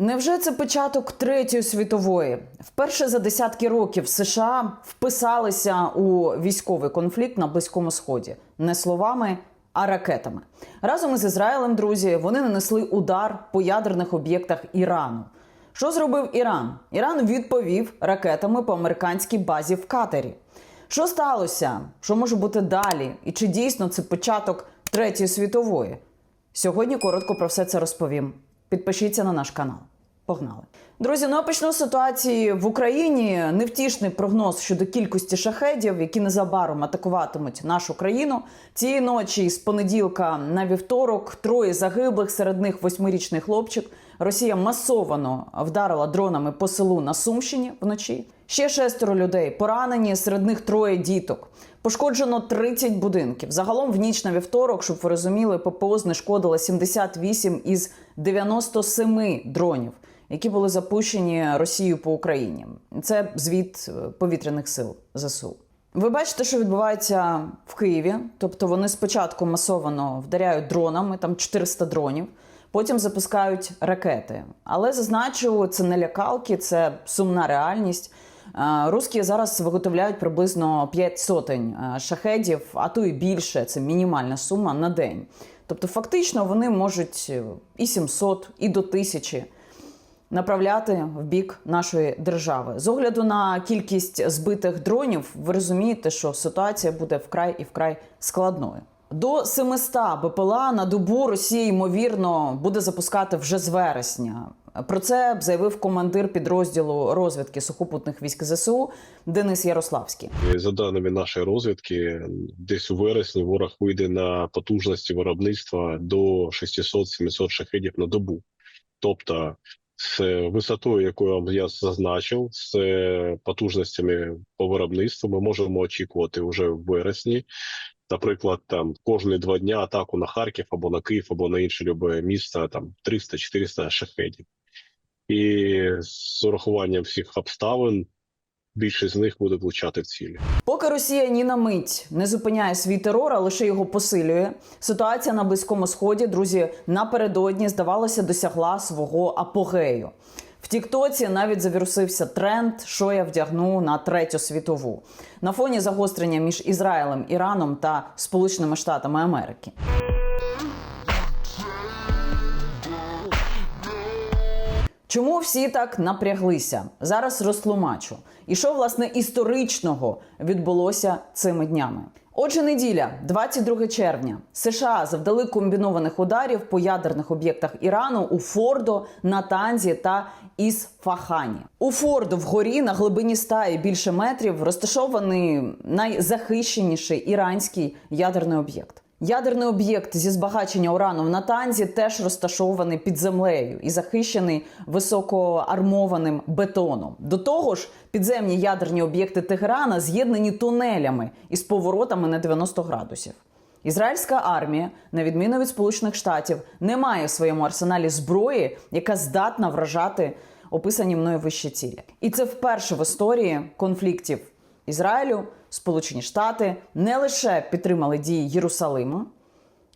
Невже це початок третьої світової? Вперше за десятки років США вписалися у військовий конфлікт на Близькому Сході не словами, а ракетами. Разом із Ізраїлем, друзі, вони нанесли удар по ядерних об'єктах Ірану. Що зробив Іран? Іран відповів ракетами по американській базі в Катері. Що сталося? Що може бути далі? І чи дійсно це початок третьої світової? Сьогодні коротко про все це розповім. Підпишіться на наш канал. Погнали. Друзі, ну а почну ситуації в Україні. Невтішний прогноз щодо кількості шахедів, які незабаром атакуватимуть нашу країну. Цієї ночі з понеділка на вівторок троє загиблих, серед них восьмирічний хлопчик. Росія масовано вдарила дронами по селу на Сумщині вночі. Ще шестеро людей поранені, серед них троє діток. Пошкоджено 30 будинків. Загалом в ніч на вівторок, щоб ви розуміли, ППО знешкодило 78 із 97 дронів, які були запущені Росією по Україні. Це звіт е, повітряних сил ЗСУ. Ви бачите, що відбувається в Києві. Тобто вони спочатку масовано вдаряють дронами, там 400 дронів, потім запускають ракети. Але зазначу, це не лякалки, це сумна реальність. Е, Русські зараз виготовляють приблизно 5 сотень е, шахедів, а то і більше. Це мінімальна сума на день. Тобто, фактично, вони можуть е, і 700, і до тисячі направляти в бік нашої держави. З огляду на кількість збитих дронів, ви розумієте, що ситуація буде вкрай і вкрай складною. До 700 БПЛА на добу Росія ймовірно буде запускати вже з вересня. Про це заявив командир підрозділу розвідки сухопутних військ ЗСУ Денис Ярославський. За даними нашої розвідки, десь у вересні ворог вийде на потужності виробництва до 600-700 шахедів на добу. Тобто, з висотою, яку я зазначив, з потужностями по виробництву, ми можемо очікувати вже в вересні. Наприклад, там кожні два дня атаку на Харків або на Київ, або на інше любе місто, там 300-400 шахедів. І з урахуванням всіх обставин більшість з них буде влучати в цілі. Поки Росія ні на мить не зупиняє свій терор, а лише його посилює. Ситуація на близькому сході, друзі, напередодні здавалося досягла свого апогею. В Тіктоці навіть завірусився тренд, що я вдягну на третю світову на фоні загострення між Ізраїлем, Іраном та Сполученими Штатами Америки. Чому всі так напряглися? Зараз розтлумачу. І що власне історичного відбулося цими днями? Отже, неділя, 22 червня, США завдали комбінованих ударів по ядерних об'єктах Ірану у Фордо, Натанзі та Ісфахані. У Фордо вгорі на глибині 100 і більше метрів розташований найзахищеніший іранський ядерний об'єкт. Ядерний об'єкт зі збагачення урану в Натанзі теж розташований під землею і захищений високоармованим бетоном. До того ж, підземні ядерні об'єкти Тегерана з'єднані тунелями із поворотами на 90 градусів. Ізраїльська армія, на відміну від Сполучених Штатів, не має в своєму арсеналі зброї, яка здатна вражати описані мною вищі цілі. І це вперше в історії конфліктів Ізраїлю, Сполучені Штати не лише підтримали дії Єрусалима,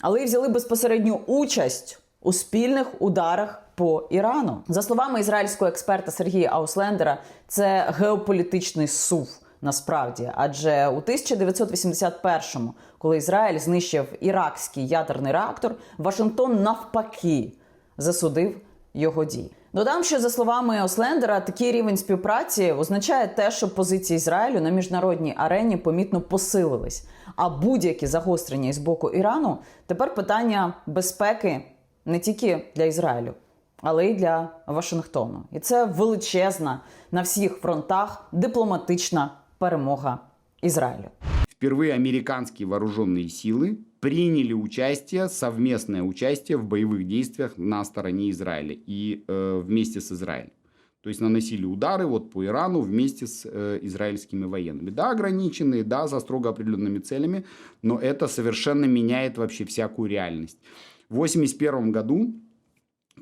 але й взяли безпосередню участь у спільних ударах по Ірану. За словами ізраїльського експерта Сергія Ауслендера, це геополітичний сув. Насправді, адже у 1981-му, коли Ізраїль знищив іракський ядерний реактор, Вашингтон навпаки засудив його дії. Додам, що за словами Ослендера, такий рівень співпраці означає те, що позиції Ізраїлю на міжнародній арені помітно посилились. А будь-які загострення із боку Ірану тепер питання безпеки не тільки для Ізраїлю, але й для Вашингтону. І це величезна на всіх фронтах дипломатична перемога Ізраїлю. Впервые американские вооруженные силы приняли участие, совместное участие в боевых действиях на стороне Израиля и э, вместе с Израилем. То есть наносили удары вот по Ирану вместе с э, израильскими военными. Да, ограниченные, да, за строго определенными целями, но это совершенно меняет вообще всякую реальность. В 1981 году,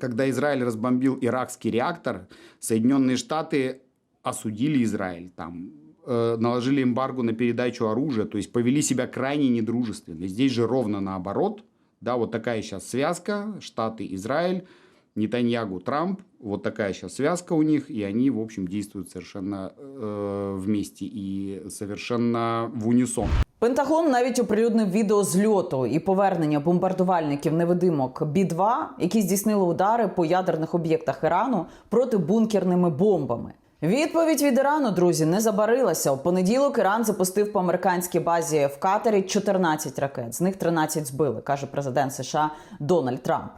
когда Израиль разбомбил иракский реактор, Соединенные Штаты осудили Израиль, там, наложили эмбарго на передачу оружия, то есть повели себя крайне недружественно. Здесь же ровно наоборот, да, вот такая сейчас связка, Штаты, Израиль, Нетаньягу, Трамп, вот такая сейчас связка у них, и они, в общем, действуют совершенно э, вместе и совершенно в унисон. Пентагон навіть оприлюднив відео зльоту і повернення бомбардувальників невидимок Бі-2, які здійснили удари по ядерних об'єктах Ірану протибункерними бомбами. Відповідь від Ірану, друзі, не забарилася. У понеділок Іран запустив по американській базі в Катері 14 ракет. З них 13 збили, каже президент США Дональд Трамп.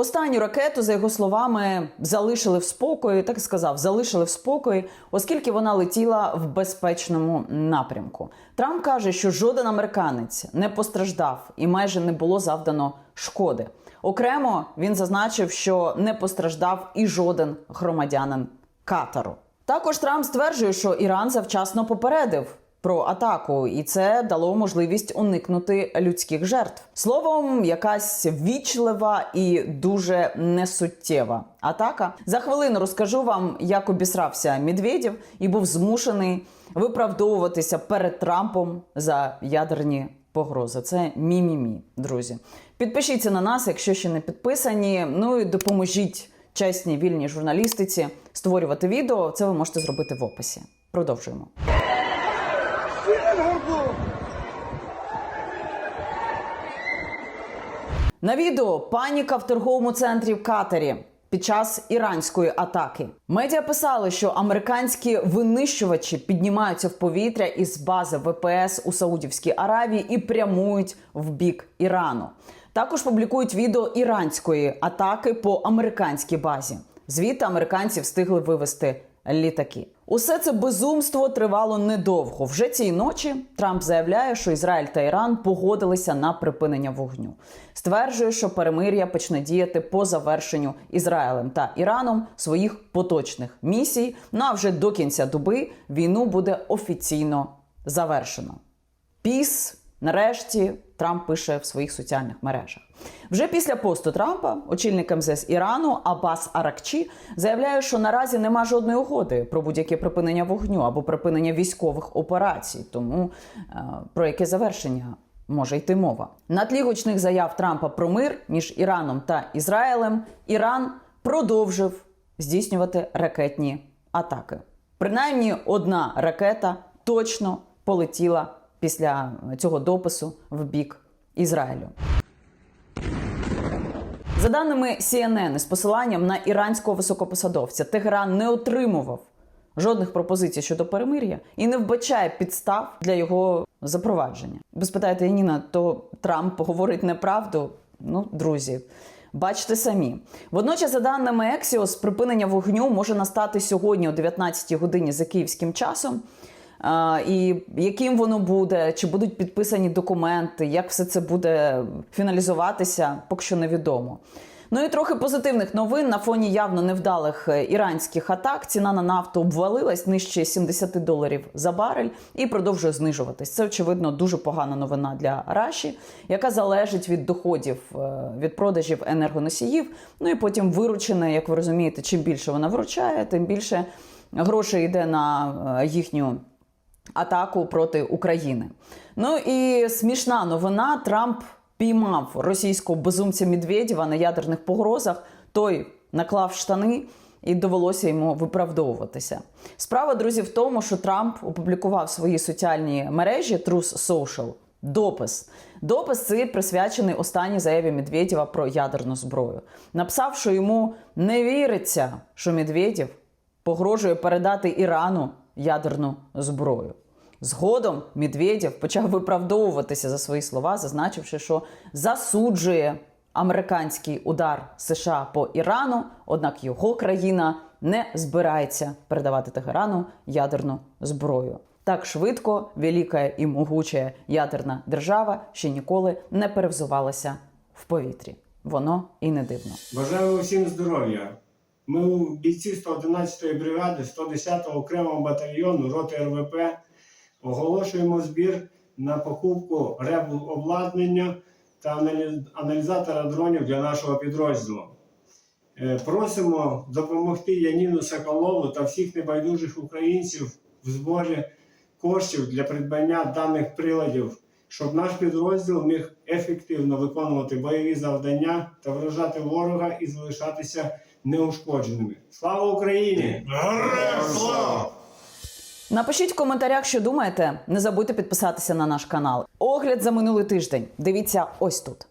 Останню ракету, за його словами, залишили в спокої, так і сказав, залишили в спокої, оскільки вона летіла в безпечному напрямку. Трамп каже, що жоден американець не постраждав і майже не було завдано шкоди. Окремо він зазначив, що не постраждав і жоден громадянин Катару. Також Трамп стверджує, що Іран завчасно попередив про атаку, і це дало можливість уникнути людських жертв. Словом, якась вічлива і дуже несуттєва атака. За хвилину розкажу вам, як обісрався Медведєв і був змушений виправдовуватися перед Трампом за ядерні погрози. Це мі-мі-мі, друзі. Підпишіться на нас, якщо ще не підписані. Ну і допоможіть чесній вільній журналістиці створювати відео. Це ви можете зробити в описі. Продовжуємо. На відео паніка в торговому центрі в Катері під час іранської атаки. Медіа писали, що американські винищувачі піднімаються в повітря із бази ВПС у Саудівській Аравії і прямують в бік Ірану. Також публікують відео іранської атаки по американській базі. Звідти американці встигли вивести літаки. Усе це безумство тривало недовго. Вже цієї ночі Трамп заявляє, що Ізраїль та Іран погодилися на припинення вогню. Стверджує, що перемир'я почне діяти по завершенню Ізраїлем та Іраном своїх поточних місій. Ну а вже до кінця доби війну буде офіційно завершено. Піс, нарешті, Трамп пише в своїх соціальних мережах. Вже після посту Трампа очільник МЗС Ірану Аббас Аракчі заявляє, що наразі нема жодної угоди про будь-яке припинення вогню або припинення військових операцій. Тому е, про яке завершення може йти мова на тлі гучних заяв Трампа про мир між Іраном та Ізраїлем. Іран продовжив здійснювати ракетні атаки. Принаймні одна ракета точно полетіла після цього допису в бік Ізраїлю. За даними CNN, з посиланням на іранського високопосадовця, Тегеран не отримував жодних пропозицій щодо перемир'я і не вбачає підстав для його запровадження. Ви спитаєте, Яніна, то Трамп говорить неправду? Ну, друзі. Бачите самі. Водночас, за даними Ексіос, припинення вогню може настати сьогодні о 19 годині за київським часом. І яким воно буде, чи будуть підписані документи, як все це буде фіналізуватися, поки що невідомо. Ну і трохи позитивних новин на фоні явно невдалих е, іранських атак. Ціна на нафту обвалилась нижче 70 доларів за барель і продовжує знижуватись. Це очевидно дуже погана новина для Раші, яка залежить від доходів е, від продажів енергоносіїв. Ну і потім виручена, як ви розумієте, чим більше вона вручає, тим більше грошей йде на е, їхню атаку проти України. Ну і смішна новина: Трамп піймав російського безумця Медведєва на ядерних погрозах. Той наклав штани. І довелося йому виправдовуватися. Справа, друзі, в тому, що Трамп опублікував в своїй соціальній мережі Truth Social допис. Допис цей присвячений останній заяві Медведєва про ядерну зброю. Написав, що йому не віриться, що Медведєв погрожує передати Ірану ядерну зброю. Згодом Медведєв почав виправдовуватися за свої слова, зазначивши, що засуджує американський удар США по Ірану, однак його країна не збирається передавати Тегерану ядерну зброю. Так швидко велика і могуча ядерна держава ще ніколи не перевзувалася в повітрі. Воно і не дивно. Бажаю всім здоров'я. Ми у бійці 111-ї бригади 110-го окремого батальйону роти РВП оголошуємо збір на покупку ребу обладнання та аналізатора дронів для нашого підрозділу. Е, Просимо допомогти Яніну Соколову та всіх небайдужих українців в зборі коштів для придбання даних приладів, щоб наш підрозділ міг ефективно виконувати бойові завдання та вражати ворога і залишатися неушкодженими. Слава Україні! Напишіть в коментарях, що думаєте. Не забудьте підписатися на наш канал. Огляд за минулий тиждень. Дивіться ось тут.